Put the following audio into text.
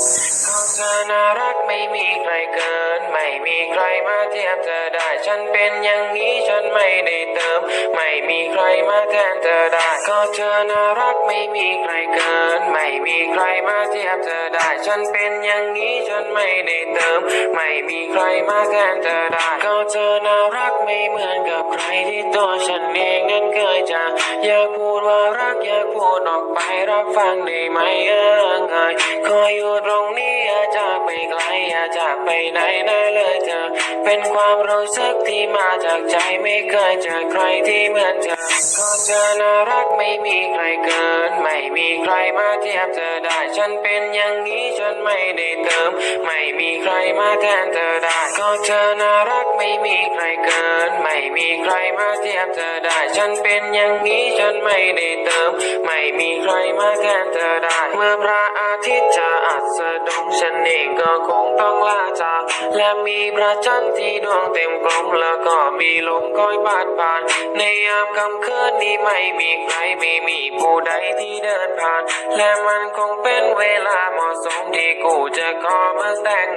เจ้านรักไม่มีใครเกิน ไม่มีใครมาเทียบเธอได้ ฉันเป็นอย่างนี้ฉันไม่ได้เติม ไม่มีใครมาแทนเธอได้ก็เธอน่ารักไม่มีใครเกิน ไม่มีใครมาเทียบเธอได้ ฉันเป็นอย่างนี้ฉันไม่ได้เติม ไม่มีใครมาแทนเธอได้ก็เธอน่ารักไม่เหมือนกับใครที่ตัวฉันเองนั้นเคยจะอยากพูดว่ารักอยากพูดออกไปรับฟังได้ไหมเอ่ ยขออยู่ตรงนี้อย่าจากไปไกลอย่าจากไปไหนนะเลยเธอ เป็นความรู้สึกที่มาจากใจไม่เคยเจอใครที่เหมือนเธอก็เธอน่ารักไม่มีใครเกิน ม่มีใครมาเทียบเธอได้ ฉันเป็นอย่างนี้ฉันไม่ได้เติม ไม่มีใครมาแทนเธอได้ก็เธอน่ารักไม่มีใครเกิน ไม่มีใครมาเทียบเธอได้ ฉันเป็นอย่างนี้ฉันไม่ได้เติม ไม่มีใครมาแทนเธอได้ เมื่อพระอาทิตย์จะอัสดงฉันเองก็คงต้องลาจากและมีพระจันทร์ที่ดวงเต็มกลมแล้วก็มีลมคอยบาดผ่าน ในยามค่ำคืนนี้ไม่มีใครไม่มีผู้ใดที่ดินผ่าน และมันคงเป็นเวลาเหมาะสมที่กูจะขอมาแต่ง